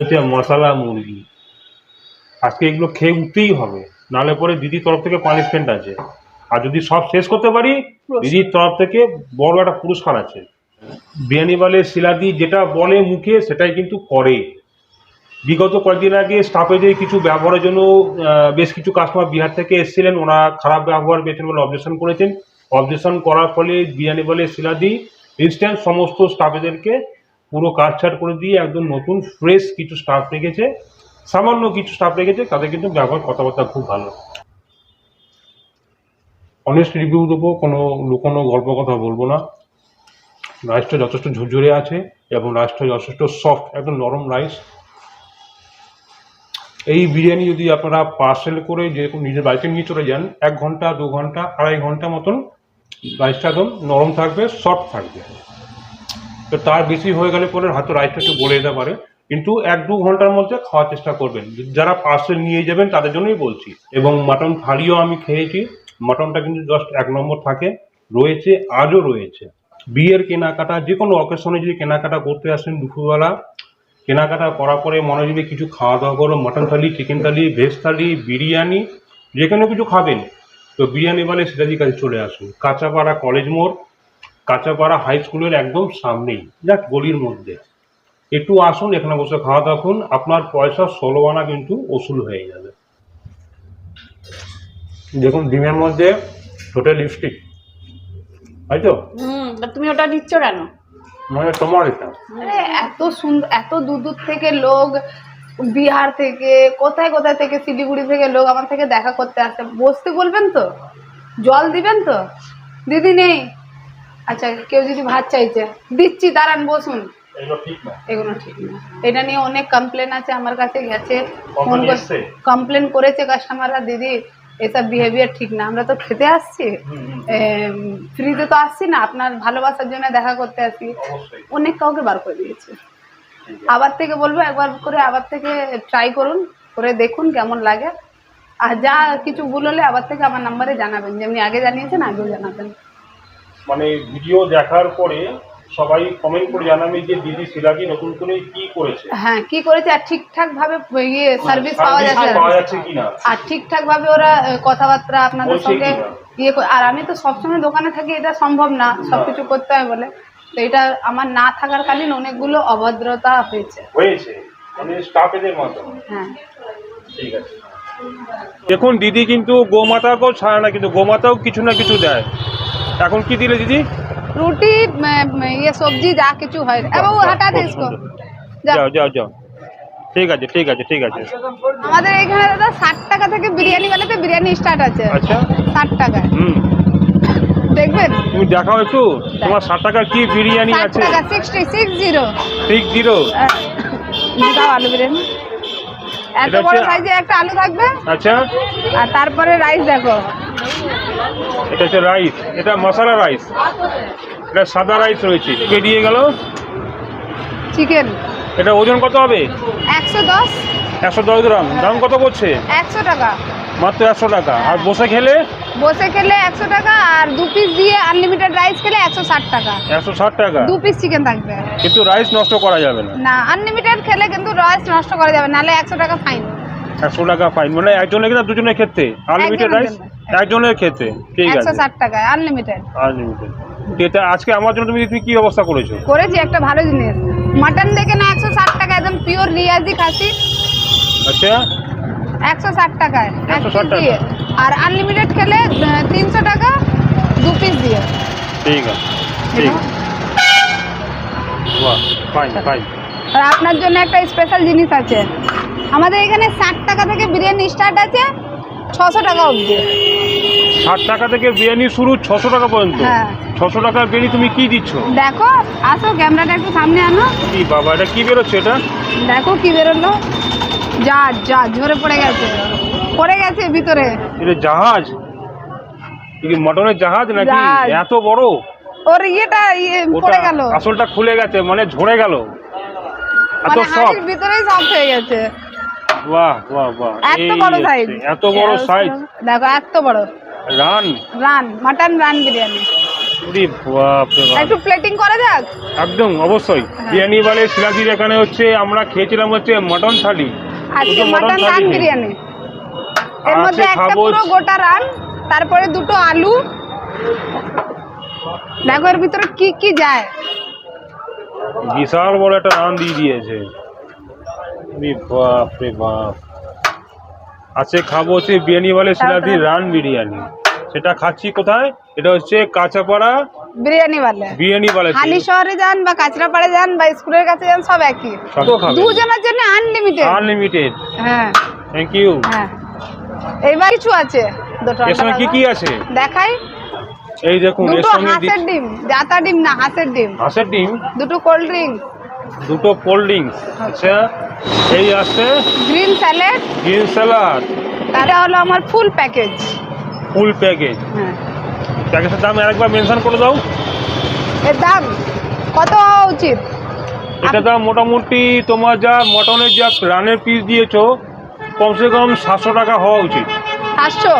মশলা মুরগি। আজকে এগুলো খেয়ে উঠতেই হবে। নাহলে পরে দিদির তরফ থেকে পানিশমেন্ট আছে। আর যদি সব শেষ করতে পারি দিদির তরফ থেকে বড় একটা পুরস্কার আছে। বিরিয়ানি বলে শিলাদি যেটা বলে মুখে সেটাই কিন্তু করে। বিগত কয়েকদিন আগে স্টাফেদের কিছু ব্যবহারের জন্য বেশ কিছু কাস্টমার বিহার থেকে এসেছিলেন। ওরা খারাপ ব্যবহার পেয়েছেন বলে অবজেকশন করেছেন। অবজেকশন করার ফলে বিরিয়ানি বলে শিলাদি ইনস্ট্যান্ট সমস্ত স্টাফেদেরকে পুরো কাটছাট করে দিয়ে একদম নতুন ফ্রেশ কিছু স্টাফ রেখেছে। সামান্য কিছু স্টাফ রেখেছে তাদের কিন্তু ব্যবহার, কথাবার্তা খুব ভালো। অনেস্ট রিভিউ দেবো, কোনো লুকোনো গল্প কথা বলব না। রাইসটা যথেষ্ট ঝুরঝুরে আছে এবং রাইসটা যথেষ্ট সফট একদম নরম রাইস এই বিরিয়ানি যদি আপনারা পার্সেল করে যেরকম নিজের বাড়িতে নিয়ে চলে যান, এক ঘণ্টা, দু ঘণ্টা, আড়াই ঘণ্টা মতন রাইসটা একদম নরম থাকবে সফট থাকবে। তো তার বেশি হয়ে গেলে পরে হয়তো রাইসটা একটু বলে যেতে পারে। কিন্তু এক দু ঘণ্টার মধ্যে খাওয়ার চেষ্টা করবেন। যারা পার্সেল নিয়ে যাবেন তাদের জন্যই বলছি। এবং মাটন থালিও আমি খেয়েছি। মাটনটা কিন্তু জাস্ট এক নম্বর থাকে। রয়েছে, আজও রয়েছে। বিয়ের কেনাকাটা, যে কোনো অকেশনে যদি কেনাকাটা করতে আসেন দুপুরবেলা, কেনাকাটা করার পরে মনে যদি কিছু খাওয়া দাওয়া করো mutton thali chicken thali veg thali, biryani যে কোনো কিছু খাবেন। তো বিরিয়ানি বলে সেটা দিয়ে কাছে চলে আসুন। কাঁচাপাড়া কলেজ মোড় কাঁচাপাড়া হাই স্কুলের একদম সামনেই যাক গলির মধ্যে। একটু আসুন এখানে বসে খাওয়া দাওয়া করুন। আপনার পয়সা ষোলো আনা কিন্তু ওসুল হয়ে যাবে। দেখুন ডিমের মধ্যে ছোটো লিপস্টিক তাই তো? তুমি ওটা নিচ্ছ কেন? মানে তোমার এটা। এত সুন্দর এত দূর দূর থেকে লোক বিহার থেকে কোথায় কোথায় থেকে শিলিগুড়ি থেকে লোক আমার থেকে দেখা করতে আসে। বসতে বলবেন তো? জল দিবেন তো? দিদি নেই। আচ্ছা কেউ যদি ভাত চাইছে দিচ্ছি দাঁড়ান বসুন। এগুলো ঠিক না। এটা নিয়ে অনেক কমপ্লেন আছে আমার কাছে গেছে। ফোন এসছে? কমপ্লেন করেছে কাস্টমাররা দিদি এসব বিহেভিয়ার ঠিক না। আমরা তো খেতে আসছি। ফ্রিতে তো আসছি না। আপনার ভালোবাসার জন্য দেখা করতে অবশ্যই। অনেক কাউকে বার করে দিয়েছে। আবার থেকে বলব একবার করে আবার থেকে ট্রাই করুন করে দেখুন কেমন লাগে। আর যা কিছু ভুল হলে আবার থেকে আমার নাম্বারে জানাবেন। যেমনি আগে জানিয়েছেন আগেও জানাবেন। মানে ভিডিও দেখার পরে সবাই কমেন্ট করে জানাবে যে দিদি শিলাকি নতুন করে কি করেছে? হ্যাঁ কি করেছে আর ঠিকঠাক ভাবে ইয়ে সার্ভিস পাওয়া যাচ্ছে পাওয়া যাচ্ছে কিনা? আর ঠিকঠাক ভাবে ওরা কথাবার্তা আপনাদের সঙ্গে ইয়ে আর আমি তো সবসময় দোকানে থাকি এটা সম্ভব না সবকিছু করতে হয় বলে। তো এটা আমার না থাকার কালীন অনেকগুলো অভদ্রতা হয়েছে। হয়েছে? মানে স্টাফেদের মাধ্যমে? হ্যাঁ। ঠিক আছে। দেখুন দিদি কিন্তু গোমাতাকেও ছাড়ে না কিন্তু গোমাতাও কিছু না কিছু দেয়। এখন কি দিলে দিদি? রুটি ইয়ে সবজি যা কিছু হয়। আচ্ছা, বাবু আচ্ছা, হটা দে আচ্ছা। इसको যাও যাও যাও। ঠিক আছে ঠিক আছে ঠিক আছে। আমাদের এখানে দাদা ষাট টাকা থেকে বিরিয়ানি বানাতে বিরিয়ানি স্টার্ট আছে। আচ্ছা। ষাট টাকা। হুম। দেখবেন? তুমি দেখাও একটু। তোমার ষাট টাকা কি বিরিয়ানি আছে? Sixty six zero six zero দাও আলু বিরিয়ানি। এত বড় সাইজে একটা আলু থাকবে? আচ্ছা। আর তারপরে রাইস দেখো। এটা হচ্ছে রাইস। এটা মশলা রাইস। এটা সাদা রাইস রয়েছে। কে দিয়ে গেল? চিকেন। এটা ওজন কত হবে? একশো দশ। একশো দশ গ্রাম। দাম কত করছে একশো টাকা। মাত্র একশো টাকা। আর বসে খেলে? বসে খেলে একশো টাকা আর দু পিস দিয়ে আনলিমিটেড রাইস খেলে একশো ষাট টাকা। একশো ষাট টাকা? দু পিস চিকেন থাকবে। কিন্তু রাইস নষ্ট করা যাবে না। না আনলিমিটেড খেলে কিন্তু রাইস নষ্ট করা যাবে নাহলে একশো টাকা ফাইন একশো টাকা ফাইন মানে একজনের কিনা দুজনের ক্ষেত্রে। আনলিমিটেড রাইস একজনের ক্ষেত্রে। ঠিক একশো আছে ষাট টাকায় আনলিমিটেড আনলিমিটেড এটা আজকে আমার জন্য তুমি তুমি কি ব্যবস্থা করেছ? করেছি একটা ভালো জিনিস। মাটন দেখে না একশো ষাট টাকা একদম পিওর রিয়াজি খাসি। আচ্ছা। একশো ষাট টাকায় এক 160 পিস আর আনলিমিটেড খেলে তিনশো টাকা দু পিস দিয়ে। ঠিক আছে। ঠিক বাহ ফাইন ফাইন আর আপনার জন্য একটা স্পেশাল জিনিস আছে। আমাদের এখানে ষাট টাকা থেকে বিরিয়ানি স্টার্ট আছে ছশো টাকা অবধি। ষাট টাকা থেকে বিরিয়ানি শুরু ছশো টাকা পর্যন্ত? হ্যাঁ। ছশো টাকার বিরিয়ানি তুমি কি দিচ্ছ? দেখো আসো ক্যামেরাটা একটু সামনে আনো। কি বাবা এটা কি বেরোচ্ছে এটা? দেখো কি বেরোলো। যা যা ঝরে পড়ে গেছে। পড়ে গেছে ভিতরে। এটা জাহাজ? কি মটনের জাহাজ নাকি? জাহাজ। এত বড়? ওর ইয়েটা ইয়ে পড়ে গেল। আসলটা খুলে গেছে মানে ঝরে গেল। এত মানে সব হাড়ির ভিতরেই সব হয়ে গেছে। বাহ বাহ বাহ। এত বড় সাইজ এত বড় সাইজ দেখো এত বড়। রান রান মাটন রান বিরিয়ানি ওরে বাপ রে বাপ। একটু প্লেটিং করা যাক একদম অবশ্যই। বিরিয়ানি বলে শিলাদির এখানে হচ্ছে আমরা খেয়েছিলাম হচ্ছে মটন থালি আজকে দুটো রান বিরিয়ানি এর মধ্যে একটা পুরো গোটা রান তারপরে দুটো আলু। দেখো এর ভিতরে কি কি যায়। বিশাল বড় একটা রান দিয়ে দিয়েছে। বাপ রে বাপ আজকে খাব হচ্ছে বিরিয়ানি বলে শিলাদির রান বিরিয়ানি। সেটা খাচ্ছি কোথায়? এটা হচ্ছে কাঁচাপাড়া বিরিয়ানি বালে। বিরিয়ানি বলে হালি শহরে যান বা কাঁচরাপাড়ে যান বা স্কুলের কাছে যান সব একই। দুজনের জন্য আনলিমিটেড আনলিমিটেড হ্যাঁ। থ্যাংক ইউ হ্যাঁ। এইবার কিছু আছে। দুটো এর সঙ্গে কি কি আছে? দেখাই। এই দেখুন এর সঙ্গে হাঁসের ডিম জাতা ডিম না হাঁসের ডিম। হাঁসের ডিম? দুটো কোল্ড ড্রিঙ্ক দুটো কোল্ড ড্রিঙ্কস আচ্ছা এই আছে গ্রিন স্যালাড গ্রিন স্যালাড এটা হলো আমার ফুল প্যাকেজ ফুল প্যাকেজ হ্যাঁ। প্যাকেজের দাম আরেকবার মেনশন করে দাও। এর দাম কত হওয়া উচিত? এটা দাম মোটামুটি তোমার যা মটনের যা রানের পিস দিয়েছ কমসে কম সাতশো টাকা হওয়া উচিত। পাঁচশো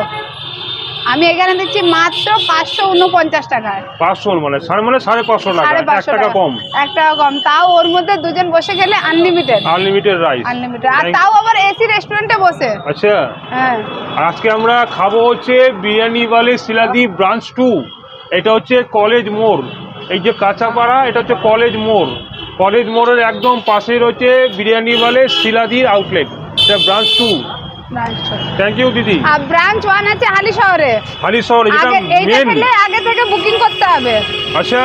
আমি এখানে দিচ্ছি মাত্র পাঁচশো উনপঞ্চাশ টাকায় পাঁচশো মানে সাড়ে মানে সাড়ে পাঁচশো টাকা সাড়ে এক পাঁচশো টাকা কম। এক টাকা কম। তাও ওর মধ্যে দুজন বসে গেলে আনলিমিটেড আনলিমিটেড রাইস আনলিমিটেড আর তাও আবার এসি রেস্টুরেন্টে বসে। আচ্ছা। হ্যাঁ। আজকে আমরা খাব হচ্ছে বিরিয়ানি বালে শিলাদি ব্রাঞ্চ টু। এটা হচ্ছে কলেজ মোড়। এই যে কাঁচাপাড়া এটা হচ্ছে কলেজ মোড়। কলেজ মোড়ের একদম পাশে রয়েছে বিরিয়ানি বালে শিলাদির আউটলেট এটা ব্রাঞ্চ টু। থ্যাংক ইউ দিদি আর ব্রাঞ্চ ওয়ান আছে হালি শহরে। হালি শহরে যেটা আগে মেন আগে থেকে বুকিং করতে হবে। আচ্ছা।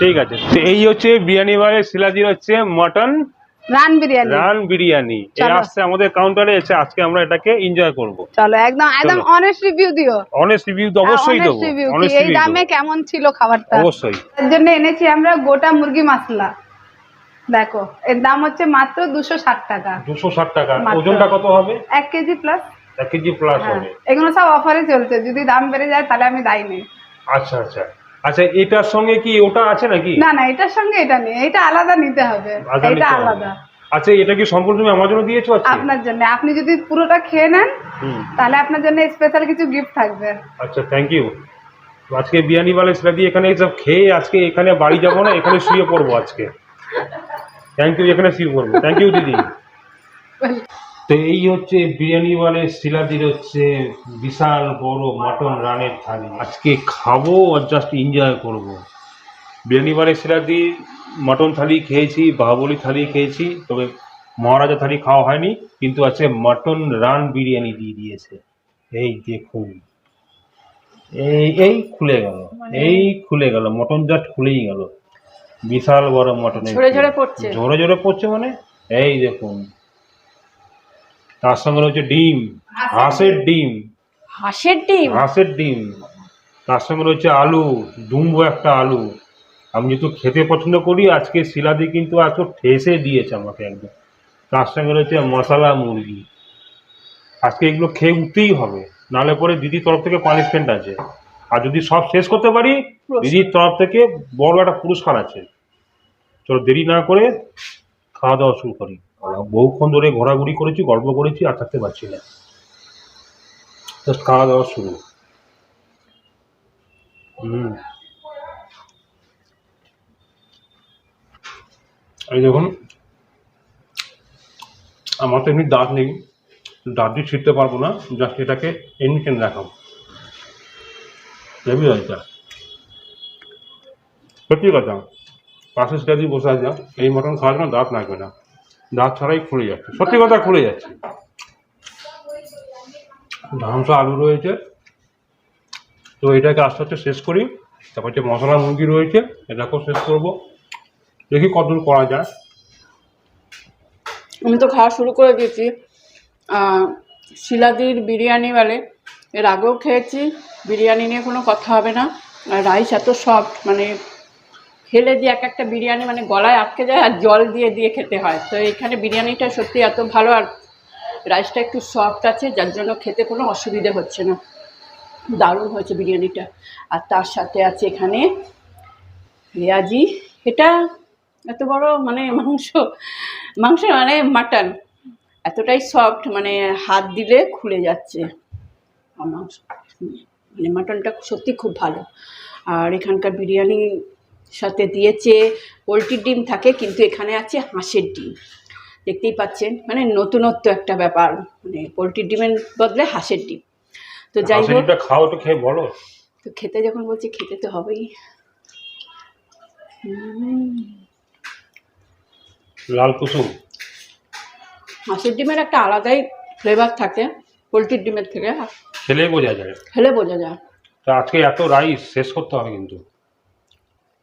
ঠিক আছে। তো এই হচ্ছে বিরিয়ানি বালে শিলাদির হচ্ছে mutton run biryani. Run biryani. এই আসছে আমাদের কাউন্টারে এসে আজকে আমরা এটাকে এনজয় করব। চলো একদম একদম অনেস্ট রিভিউ দিও। অনেস্ট রিভিউ তো অবশ্যই honest দেবো। review কি? এই দামে কেমন ছিল খাবারটা? অবশ্যই। এর জন্য এনেছি আমরা গোটা মুরগি মশলা। দেখো এর দাম হচ্ছে মাত্র দুশো ষাট টাকা। দুশো ষাট টাকা। ওজনটা কত হবে? এক কেজি প্লাস এক কেজি প্লাস হবে। এগুলো সব অফারে চলছে। যদি দাম বেড়ে যায় তাহলে আমি দায়ী নেই। আচ্ছা আচ্ছা। আচ্ছা এটার সঙ্গে কি ওটা আছে নাকি? না না এটার সঙ্গে এটা নেই। এটা আলাদা নিতে হবে। এটা আলাদা। আচ্ছা এটা কি সম্পূর্ণ তুমি আমার জন্য দিয়েছ আজকে? আপনার জন্য। আপনি যদি পুরোটা খেয়ে নেন তাহলে আপনার জন্য স্পেশাল কিছু গিফট থাকবে। আচ্ছা থ্যাংক ইউ আজকে বিরিয়ানি বালে সেটা দিয়ে এখানে সব খেয়ে আজকে এখানে বাড়ি যাব না এখানে শুয়ে পড়ব আজকে। থ্যাংক ইউ এখানে শুয়ে পড়ব থ্যাংক ইউ দিদি। তো এই হচ্ছে বিরিয়ানি বালে শিলাদির হচ্ছে বিশাল বড় মাটন রানের থালি। আজকে খাব আর জাস্ট এনজয় করব? বিরিয়ানি বালে শিলাদি মাটন থালি খেয়েছি বাহুবলি থালি খেয়েছি তবে মহারাজা থালি খাওয়া হয়নি কিন্তু আছে মাটন রান বিরিয়ানি দিয়ে দিয়েছে। এই দেখুন। এই এই খুলে গেল। এই খুলে গেল। মটন জাস্ট খুলেই গেল। বিশাল বড় মটন ঝরে ঝরে পড়ছে। ঝরে ঝরে পড়ছে মানে? এই দেখুন। তার সঙ্গে রয়েছে ডিম। হাঁসের ডিম। হাঁসের ডিম? হাঁসের ডিম। তার সঙ্গে রয়েছে আলু ডুম্বো একটা আলু। আমি যেহেতু খেতে পছন্দ করি আজকে শিলাদি কিন্তু এত ঠেসে দিয়েছে আমাকে একদম। তার সঙ্গে রয়েছে মশলা মুরগি। আজকে এগুলো খেয়ে উঠতেই হবে। নাহলে পরে দিদির তরফ থেকে পানিশমেন্ট আছে। আর যদি সব শেষ করতে পারি দিদির তরফ থেকে বড় একটা পুরস্কার আছে। চলো দেরি না করে খাওয়া দাওয়া শুরু করি। বহুক্ষণ ধরে ঘোরাঘুরি করেছি গল্প করেছি আর থাকতে পারছি না। জাস্ট খাওয়া দাওয়া শুরু। হুম। এই দেখুন আমার তো এমনি দাঁত নেই দাঁত দিয়ে ছিঁড়তে পারব না জাস্ট এটাকে এমনি কেন দেখাবো। হেভি এটা সত্যি কথা পাশে সেটা দিয়ে বসে আছে এই মটন খাওয়ার জন্য দাঁত লাগবে না। দাঁত ছাড়াই খুলে যাচ্ছে। সত্যি কথা খুলে যাচ্ছে। ধামসা আলু রয়েছে। তো এটাকে আস্তে আস্তে শেষ করি। তারপর যে মশলা মুরগি রয়েছে, এটাকেও শেষ করব। দেখি কতদূর করা যায়। আমি তো খাওয়া শুরু করে দিয়েছি। শিলাদির বিরিয়ানি বলে এর আগেও খেয়েছি, বিরিয়ানি নিয়ে কোনো কথা হবে না। রাইস এত সফট মানে ফেলে দিয়ে এক একটা বিরিয়ানি মানে গলায় আটকে যায় আর জল দিয়ে দিয়ে খেতে হয়। তো এখানে বিরিয়ানিটা সত্যি এত ভালো আর রাইসটা একটু সফট আছে, যার জন্য খেতে কোনো অসুবিধে হচ্ছে না। দারুণ হয়েছে বিরিয়ানিটা। আর তার সাথে আছে এখানে পেঁয়াজি। এটা এত বড় মানে মাংস মাংস মানে মাটন। এতটাই সফট মানে হাত দিলে খুলে যাচ্ছে। মাংস মানে মাটনটা সত্যি খুব ভালো। আর এখানকার বিরিয়ানি সাথে দিয়েছে পোলট্রির ডিম থাকে কিন্তু এখানে আছে হাঁসের ডিম। দেখতেই পাচ্ছেন মানে নতুনত্ব একটা ব্যাপার। মানে পোলট্রির ডিমের বদলে হাঁসের ডিম। তো যাই হোক খাও তো খেয়ে বলো। তো খেতে যখন বলছি খেতে তো হবেই। লাল কুসুম। হাঁসের ডিমের একটা আলাদাই ফ্লেভার থাকে পোলট্রির ডিমের থেকে। খেলেই বোঝা যায়। খেলে বোঝা যায়। তো আজকে এত রাইস শেষ করতে হবে কিন্তু।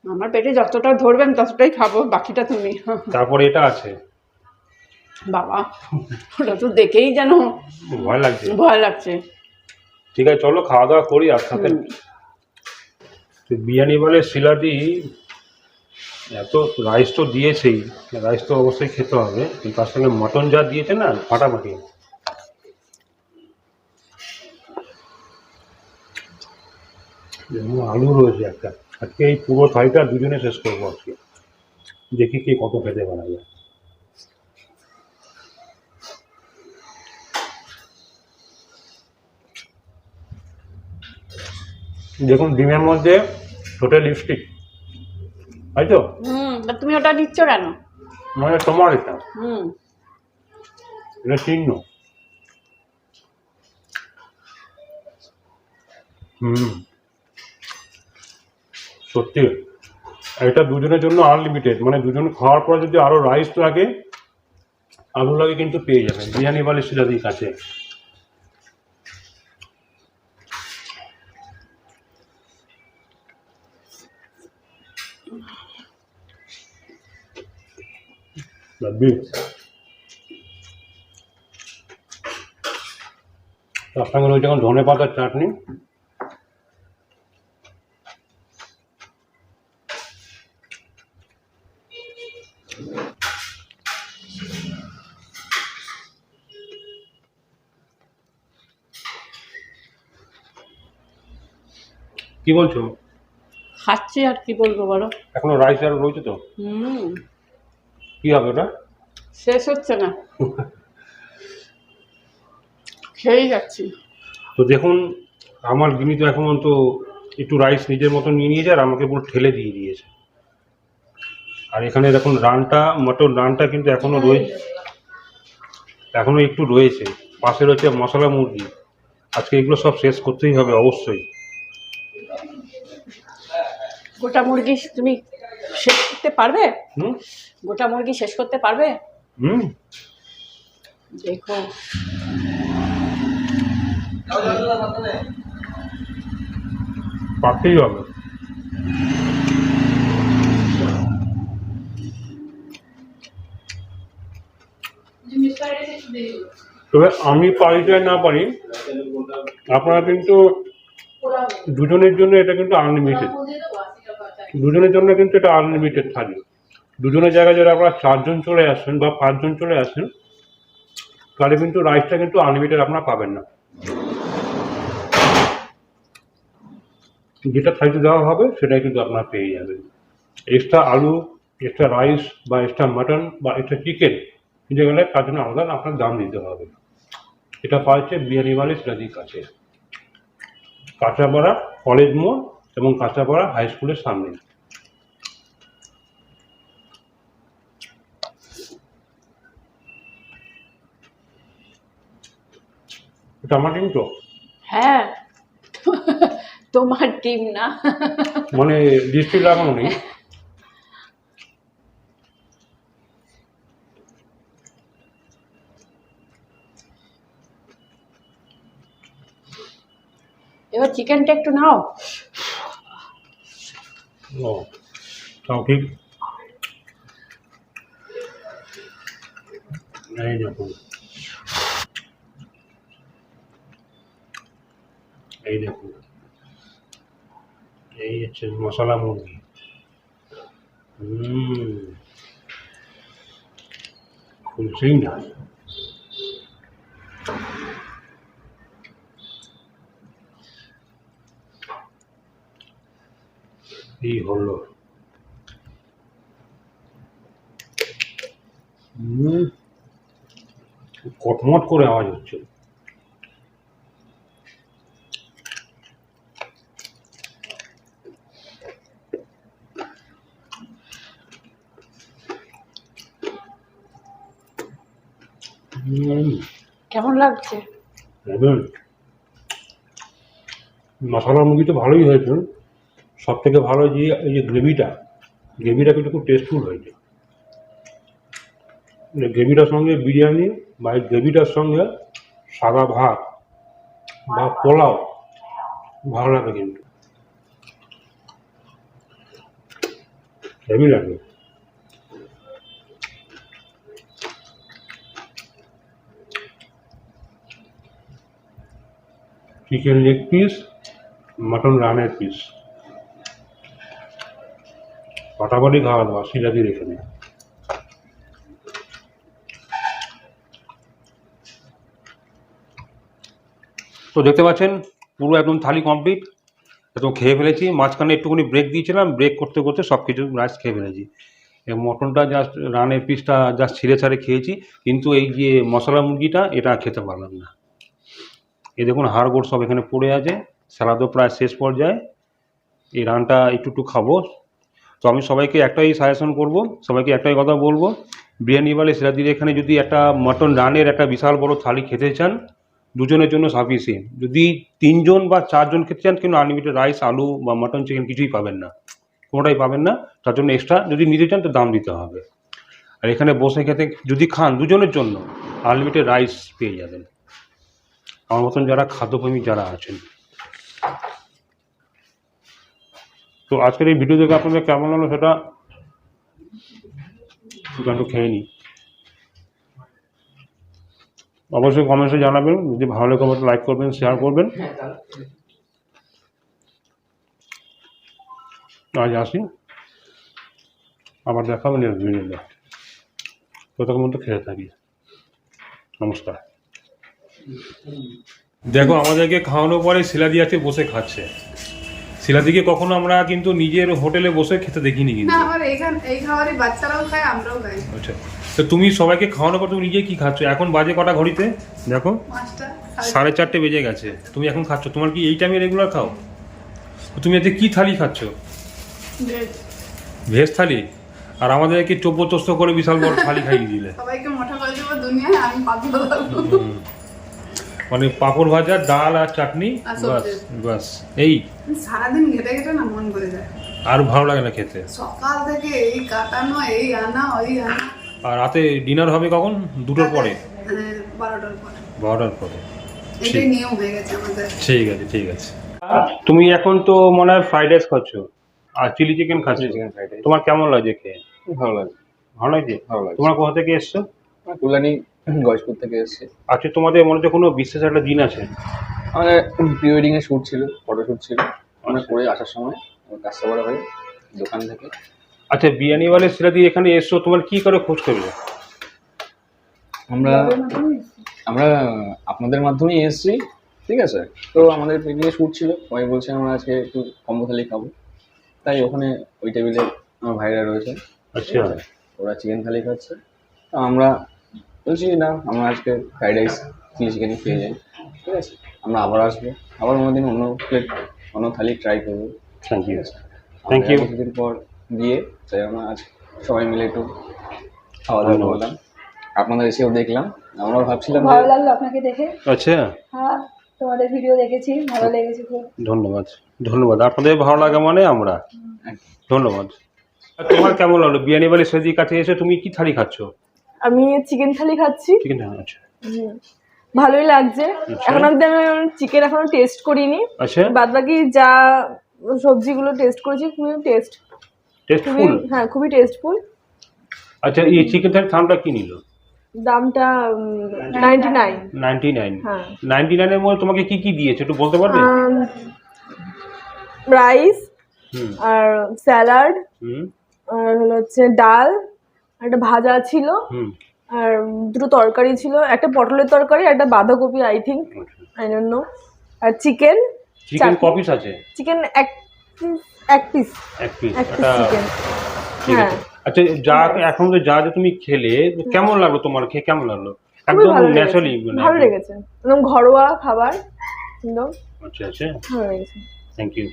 আমার পেটে যতটা ধরবেন ততটাই খাব বাকিটা তুমি। তারপরে এটা আছে। বাবা ওটা তো দেখেই যেন ভয় লাগছে। ভয় লাগছে। ঠিক আছে চলো খাওয়া দাওয়া করি আর সাথে তো বিরিয়ানি বলে শিলাদি এত রাইস তো দিয়েছেই। রাইস তো অবশ্যই খেতে হবে। তার সঙ্গে মটন যা দিয়েছে না ফাটাফাটি। যেমন আলু রয়েছে একটা। আজকে এই পুরো থাইটা দুজনে শেষ করব আজকে। দেখি কে কত খেতে পারা। যায় দেখুন ডিমের মধ্যে ছোটো লিপস্টিক তাই তো? তুমি ওটা দিচ্ছ কেন? মানে তোমার এটা। হুম। এটা চিহ্ন। হুম। সত্যি। এটা দুজনের জন্য আনলিমিটেড মানে দুজন খাওয়ার পর যদি আরও রাইস লাগে আলু লাগে কিন্তু পেয়ে যাবেন, বিরিয়ানি বালি সিরাদির কাছে তার সঙ্গে রয়েছে এখন ধনে পাতার চাটনি কি বলছো? খাচ্ছি আর কি বলব বলো। এখনও রাইস আর রয়েছে তো? হুম। কি হবে ওটা? শেষ হচ্ছে না। খেয়েই যাচ্ছি। তো দেখুন আমার গিনি তো এখন তো একটু রাইস নিজের মতো নিয়ে নিয়েছে আর আমাকে পুরো ঠেলে দিয়ে দিয়েছে। আর এখানে দেখুন রানটা মটন রানটা কিন্তু এখনও রয়েছে এখনও একটু রয়েছে। পাশে রয়েছে মশলা মুরগি। আজকে এগুলো সব শেষ করতেই হবে অবশ্যই। গোটা মুরগি তুমি শেষ করতে পারবে? হুম। গোটা মুরগি শেষ করতে পারবে? হুম। দেখো। পারতেই হবে। তবে আমি পারি চাই না পারি আপনারা কিন্তু দুজনের জন্য এটা কিন্তু আনলিমিটেড দুজনের জন্য কিন্তু এটা আনলিমিটেড থালি দুজনের জায়গায় যদি আপনারা চারজন চলে আসেন বা পাঁচজন চলে আসেন, তাহলে কিন্তু রাইসটা কিন্তু আনলিমিটেড আপনারা পাবেন না। যেটা থালিতে দেওয়া হবে, সেটাই কিন্তু আপনারা পেয়ে যাবেন। এক্সট্রা আলু এক্সট্রা রাইস বা এক্সট্রা মাটন বা এক্সট্রা চিকেন কিনতে গেলে তার জন্য আলাদা আপনার দাম দিতে হবে। এটা পাওয়া যাচ্ছে বালি সিরাজির কাছে। কাঁচাপাড়া কলেজ মোড় এবং কাঁচাপাড়া হাই স্কুলের সামনে। আমার কিন্তু হ্যাঁ। তোমার টিম না। মানে দৃষ্টি লাগানো নেই? এবার চিকেনটা একটু নাও। โอ้ชอบพริกอะไรเนี่ยคุณไอ้เนี่ยคุณไอ้ชิมมัสลามูนีอืมคุณซิงนะ কি হল? কটমট করে আওয়াজ হচ্ছে। কেমন লাগছে? মশলা মুগি তো ভালোই হয়েছে। সব থেকে ভালো যে এই যে গ্রেভিটা গ্রেভিটা কিন্তু খুব টেস্টফুল হয়েছে। মানে গ্রেভিটার সঙ্গে বিরিয়ানি বা এই গ্রেভিটার সঙ্গে সাদা ভাত বা পোলাও ভালো লাগে কিন্তু। হেভি লাগে। চিকেন লেগ পিস মটন রানের পিস। ফাটাফাটি খাওয়া দাওয়া শিলাদির এখানে। তো দেখতে পাচ্ছেন, পুরো একদম থালি কমপ্লিট একদম খেয়ে ফেলেছি। মাঝখানে একটুখানি ব্রেক দিয়েছিলাম। ব্রেক করতে করতে সব কিছু রাইস খেয়ে ফেলেছি। মটনটা জাস্ট রানের পিসটা জাস্ট ছিঁড়ে ছাড়ে খেয়েছি। কিন্তু এই যে মশলা মুরগিটা, এটা খেতে পারলাম না। এই দেখুন, হাড়গোড় সব এখানে পড়ে আছে। স্যালাদও প্রায় শেষ পর্যায়ে। এই রানটা একটু একটু খাব। তো আমি সবাইকে একটাই সাজেশন করব, সবাইকে একটাই কথা বলব। বিরিয়ানি বালে সিরাজির এখানে যদি একটা মটন রানের একটা বিশাল বড় থালি খেতে চান, দুজনের জন্য সাফিসিয়েন্ট যদি তিনজন বা চারজন খেতে চান, কিন্তু আনলিমিটেড রাইস আলু বা মটন চিকেন কিছুই পাবেন না। কোনোটাই পাবেন না, তার জন্য এক্সট্রা যদি নিতে চান, তো দাম দিতে হবে। আর এখানে বসে খেতে, যদি খান দুজনের জন্য আনলিমিটেড রাইস পেয়ে যাবেন। আমার মতন যারা খাদ্যপ্রেমী যারা আছেন। তো আজকের এই ভিডিও দেখে আপনাদের কেমন লাগল সেটা একটু খেয়ে নিই। অবশ্যই কমেন্টসে জানাবেন যদি ভালো লাগে অবশ্যই লাইক করবেন শেয়ার করবেন। আজ আসি। আবার দেখাবেন ভিডিওটা ততক্ষণ মতো খেয়ে থাকি। নমস্কার। দেখো আমাদেরকে খাওয়ানোর পরে শিলাদি আছে বসে খাচ্ছে। শিলাদিকে কখনো আমরা কিন্তু নিজের হোটেলে বসে খেতে দেখিনি কিন্তু। না আমার এইখান এই খাবারই বাচ্চারাও খায় আমরাও খাই। আচ্ছা। তো তুমি সবাইকে খাওয়ানোর পর তুমি নিজে কি খাচ্ছ? এখন বাজে কটা ঘড়িতে? দেখো। সাড়ে চারটে বেজে গেছে। তুমি এখন খাচ্ছ। তোমার কি এই টাইমে রেগুলার খাও? তুমি এতে কি থালি খাচ্ছ? ভেজ। থালি? আর আমাদেরকে চব্য চস্ত করে বিশাল বড় থালি খাইয়ে দিলে। সবাইকে মোটা করে দেবো দুনিয়ায় আমি পাতলা। মানে পাঁপড় ভাজা ডাল আর চাটনি বাস। বাস এই সারাদিন ঘেটে ঘেটে না মন করে যায়? আর ভালো লাগে না খেতে। সকাল থেকে এই কাটানো এই আনা ওই আনা। আর রাতে ডিনার হবে কখন? দুটোর পরে? মানে বারোটার পরে। বারোটার পরে। এটাই নিয়ম হয়ে গেছে আমাদের। ঠিক আছে ঠিক আছে। তুমি এখন তো মনে হয় ফ্রাইড রাইস খাচ্ছ। আর চিলি চিকেন খাচ্ছ। চিকেন ফ্রাইড রাইস তোমার কেমন লাগছে খেয়ে? ভালো লাগে। ভালো লাগছে ভালো লাগে। তোমরা কোথা থেকে এসছো? কুলানি গজপুর থেকে এসেছি। আজকে তোমাদের মনে হচ্ছে কোনো বিশেষ একটা দিন আছে? আমাদের প্রি ওয়েডিং এর শুট ছিল ফটো শুট ছিল। আমরা করে আসার সময় আমার কাস্টমার হয়ে দোকান থেকে। আচ্ছা বিরিয়ানিওয়ালে সেটা দিয়ে এখানে এসছো তোমার কি করে খোঁজ করবে আমরা আমরা আপনাদের মাধ্যমেই এসেছি ঠিক আছে? তো আমাদের পিকনিকে শুট ছিল সবাই বলছে আমরা আজকে একটু কম্বো থালি খাব। তাই ওখানে ওই টেবিলে আমার ভাইরা রয়েছে আচ্ছা। ওরা চিকেন থালি খাচ্ছে। তো আমরা বলছি না আমরা আজকে ফ্রাইড রাইস চিলি চিকেনই খেয়ে যাই। ঠিক আছে আমরা আবার আসব। আবার অন্য দিন অন্য প্লেট অন্য থালি ট্রাই করব। থ্যাংক ইউ আমরা ইউ কিছুদিন পর দিয়ে তাই আমরা আজ সবাই মিলে একটু খাওয়া দাওয়া ধন্যবাদ। করলাম। আপনাদের এসেও দেখলাম। আমরাও ভাবছিলাম ভালো লাগল আপনাকে দেখে? আচ্ছা। হ্যাঁ তোমাদের ভিডিও দেখেছি ভালো লেগেছে খুব। ধন্যবাদ ধন্যবাদ। আপনাদের ভালো লাগা মানে আমরা। ধন্যবাদ। তোমার কেমন লাগল? বিরিয়ানিওয়ালে সেদির কাছে এসে তুমি কি থালি খাচ্ছ? আমি চিকেন থালি খাচ্ছি। চিকেন আচ্ছা। ভালোই লাগছে। এখন অব্দি আমি চিকেন এখনও টেস্ট করিনি। আচ্ছা। বাদ বাকি যা সবজিগুলো টেস্ট করেছি খুবই টেস্ট টেস্টফুল হ্যাঁ খুবই টেস্টফুল আচ্ছা এই চিকেন থালির দামটা কি নিল? দামটা নাইনটি নাইন নাইনটি নাইন হ্যাঁ। নাইনটি নাইনের মধ্যে তোমাকে কি কি দিয়েছে একটু বলতে পারবে? রাইস আর স্যালাড আর হলো হচ্ছে ডাল। একটা ভাজা ছিল আর দুটো তরকারি ছিল একটা পটলের তরকারি একটা বাঁধাকপি I think I don't know R chicken chicken. কপিস আছে? চিকেন এক এক পিস এক পিস চিকেন হ্যাঁ। আচ্ছা যা এখন তো যা যা তুমি খেলে কেমন লাগল তোমার? খেয়ে কেমন লাগল? একদম ভালো ন্যাচারালি ভালো লেগেছে। একদম ঘরোয়া খাবার একদম। আচ্ছা আচ্ছা। ভালো লেগেছে। Thank you